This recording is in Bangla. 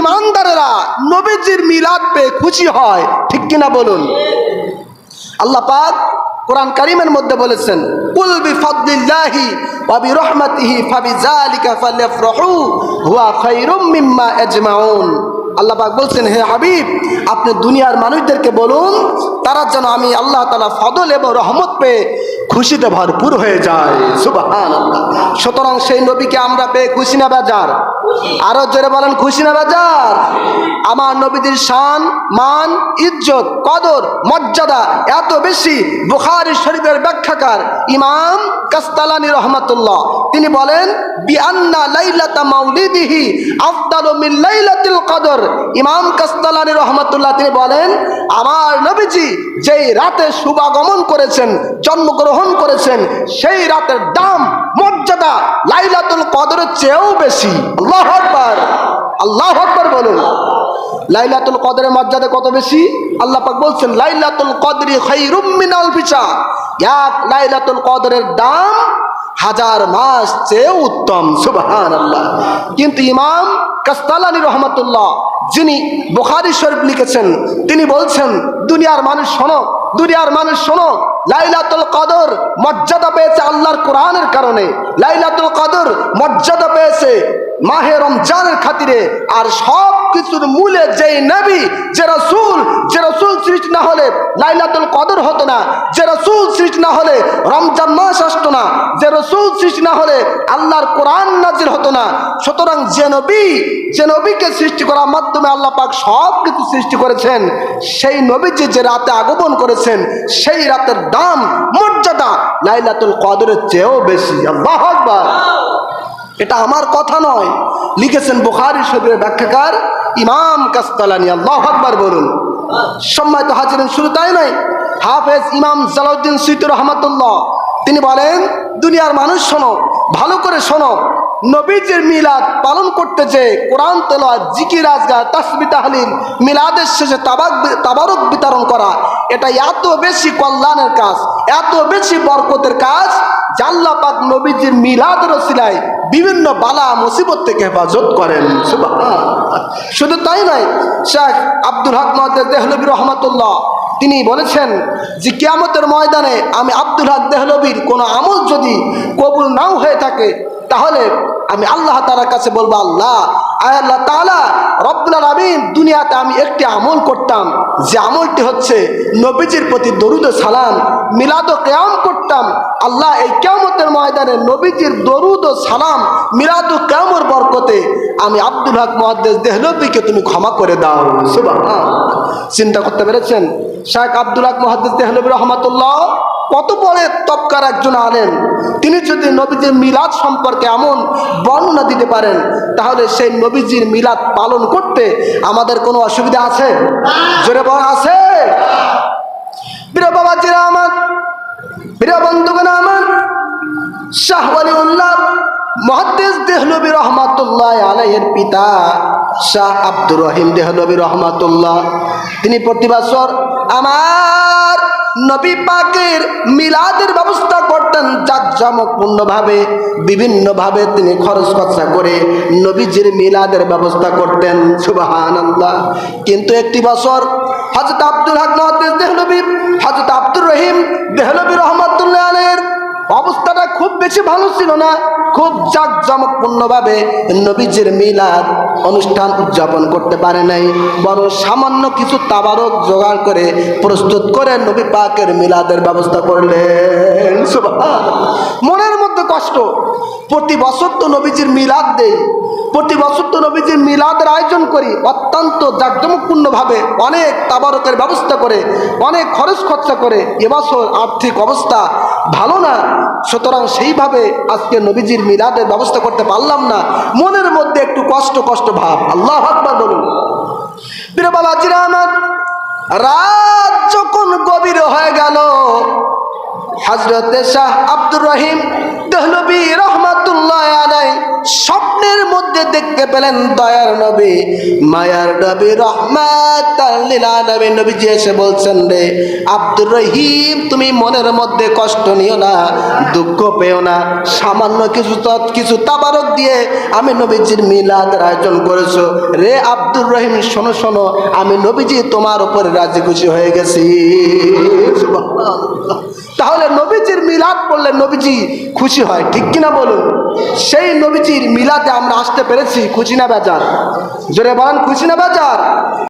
ইমানদারেরা নবীজির মিলাদ পেয়ে খুশি হয়, ঠিক কিনা বলুন? আল্লাহ পাক কোরআন কারিমের মধ্যে বলেছেন, কুল বিফাদলিল্লাহি ওয়া বিরহমাতিহি ফাবিযালিকা ফালইফরাহু হুয়া খায়রুম মিম্মা আজমাউন। আল্লাহ বলছেন, হে হাবিব, আপনি দুনিয়ার মানুষদেরকে বলুন, তারা যেন আমি আল্লাহ তাআলা ফদল এবং রহমত পেয়ে খুশিতে ভরপুর হয়ে যায়। সুবহানাল্লাহ। সুতরাং সেই নবীকে আমরা পেয়ে খুশি না, বাজার। আরও জোরে বলেন, খুশি না বাজার? আমার নবীদের শান, মান, ইজ্জত, কদর, মর্যাদা এত বেশি বুখারি শরীফের ব্যাখ্যাকার ইমাম কাস্তালানি রহমাতুল্লাহ। তিনি বলেন, বিআন্না লাইলাতা মাউলিদিহি আফদালু মিন লাইলাতিল কদর। ইমাম কাস্তালানি রহমাতুল্লাহ তিনি বলেন, আমার নবীজি যেই রাতে শুভাগমন করেছেন, জন্মগ্রহণ করেছেন, সেই রাতের দাম, মর্যাদা লাইলাতুল কদরের চেয়েও বেশি। আল্লাহ আকবার। আল্লাহ আকবার বলুন। লাইলাতুল কদরের মর্যাদা কত বেশি? আল্লাহ পাক বলছেন, লাইলাতুল কদরি খাইরুম মিনাল বিচা এক লাইলাতুল কদরের দাম হাজার মাস চেয়ে উত্তম সুবহান আল্লাহ কিন্তু ইমাম কাস্তালানি রহমতুল্লাহ, যিনি বুখারি শরীফ লিখেছেন, তিনি বলছেন, দুনিয়ার মানুষ শোনো, দুনিয়ার মানুষ শোনো, লাইলাতুল কদর মর্যাদা পেয়েছে আল্লাহর কোরআনের কারণে। লাইলাতুল কদর মর্যাদা পেয়েছে মাহে রমজানের খাতিরে আর সব কিছুর মূলে যেই নবী, যে রসুল যে রসুল সৃষ্টি না হলে লাইলাতুল কদর হতো না, যে রসুল সৃষ্টি না হলে রমজান মাস আসতো না, যে রসুল সৃষ্টি না হলে আল্লাহর কোরআন নাজির হতো না। সুতরাং যে নবী, যে নবীকে সৃষ্টি করার মাধ্যমে আল্লাহ পাক সব কিছু সৃষ্টি করেছেন, সেই নবীজি যে রাতে আগমন করেছেন, সেই রাতের দাম, মর্যাদা লাইলাতুল কদরের চেয়েও বেশি। আল্লাহ আকবার। এটা আমার কথা নয়। লিখেছেন বুখারি শরীরের ব্যাখ্যাকার ইমাম কাস্তালানি। আল্লাহ আকবার বলুন। সম্মানিত হাজিরেন শুরু তাই নয়, হাফেজ ইমাম জালাউদ্দিন সৈতুর রহমতুল্লাহ, তিনি বলেন, দুনিয়ার মানুষ শোনো, ভালো করে শোনো নবীজির মিলাদ পালন করতে যে কোরআন তেলা জিকি আজগার তাসবি তাহলিল, মিলাদের শেষে তাবাক তাবারক বিতরণ করা, এটা এত বেশি কল্যাণের কাজ, এত বেশি বরকতের কাজ জাল্লা পাক নবীজির মিলাদ রসিলায় বিভিন্ন বালা, মুসিবত থেকে হেফাজত করেন। শুধু তাই নয়, শেখ আব্দুল হক মহাদেব দেহলবী রহমতুল্লাহ, তিনি বলেছেন যে কিয়ামতের ময়দানে আমি আব্দুল হক দেহলবীর কোনো আমল যদি কবুল নাও হয়ে থাকে তাহলে আমি আল্লাহ তালার কাছে বলব, আল্লাহ, আয় আল্লাহ তালা রব্বুল আমিন দুনিয়াতে আমি একটি আমল করতাম, যে আমলটি হচ্ছে নবীজির প্রতি দরুদ সালাম, মিলাদ কেয়াম করতাম। আল্লাহ, এই কেয়ামতের ময়দানে নবীজির দরুদ ও সালাম, মিলাদ কেয়ামর বরকতে আমি আব্দুল হক মহাদ্দেশ দেহলবিকে তুমি ক্ষমা করে দাও। সুবহানাল্লাহ। চিন্তা করতে পেরেছেন? শেখ আব্দুল হক মহাদ্দেশ দেহলবি রহমতুল্লাহ? কত বড় তবকার একজন আনেন তিনি যদি নবীজির মিলাদ সম্পর্কে এমন বর্ণনা দিতে পারেন, তাহলে সেই নবীজির মিলাদ পালন করতে আমাদের কোনো অসুবিধা আছে? জোরে বল, আছে। তিনি প্রতি বছর আমার নবী পাকের মিলাদের ব্যবস্থা করতেন জাঁকজমকপূর্ণভাবে, বিভিন্নভাবে তিনি খরচ খরচা করে নবীজির মিলাদের ব্যবস্থা করতেন সুবাহান কিন্তু একটি বছর হজরত আব্দুল হক মহাদ্দেশ দেহলবী হজরত আব্দুর রহিম দেহলবী রহমতুল্লাহ আলের অবস্থাটা খুব বেশি ভালো ছিল না। খুব জাঁকজমকপূর্ণভাবে নবীজির মিলাদ অনুষ্ঠান উদযাপন করতে পারে নাই। বরং সামান্য কিছু তাবারক জোগাড় করে প্রস্তুত করে নবী পাকের মিলাদের ব্যবস্থা করলেন। মনের মধ্যে কষ্ট। প্রতি বছর তো নবীজির মিলাদ দেই। প্রতি বছর তো নবীজির মিলাদের আয়োজন করি। অত্যন্ত জাঁকজমকপূর্ণভাবে অনেক তাবারকের ব্যবস্থা করে, অনেক খরচ খরচা করে এবছর আর্থিক অবস্থা ভালো না। সুতরাং সেইভাবে আজকে নবীজির মিলাদের ব্যবস্থা করতে পারলাম না। মনের মধ্যে একটু কষ্ট কষ্ট ভাব। আল্লাহ আকবার বলুন। প্রিয় বাবাজিরা আমার, রাত যখন গভীর হয়ে গেল হজরত শাহ আব্দুর রহিম দেহলবী রহমাতুল্লাহ আলাই। স্বপ্নের মধ্যে দেখতে পেলেন দয়ার নবী। মায়ার নবী রহমাত নবী নবীজি এসে বলছেন রে আব্দুর রহিম, তুমি মনের মধ্যে কষ্ট নিও না, দুঃখ পেও না। সামান্য কিছু কিছু তাবারক দিয়ে আমি নবীজির মিলাদের আয়োজন করেছ। রে আব্দুর রহিম, শোনো শোনো, আমি নবীজি তোমার উপরে রাজি খুশি হয়ে গেছি। তাহলে নবীজির মিলাদ বললে নবীজি খুশি হয়, ঠিক কিনা বলুন? সেই নবীজির মিলাতে আমরা আসতে পেরেছি, খুশি না বেজার? জোরে বলেন, খুশি না বেজার?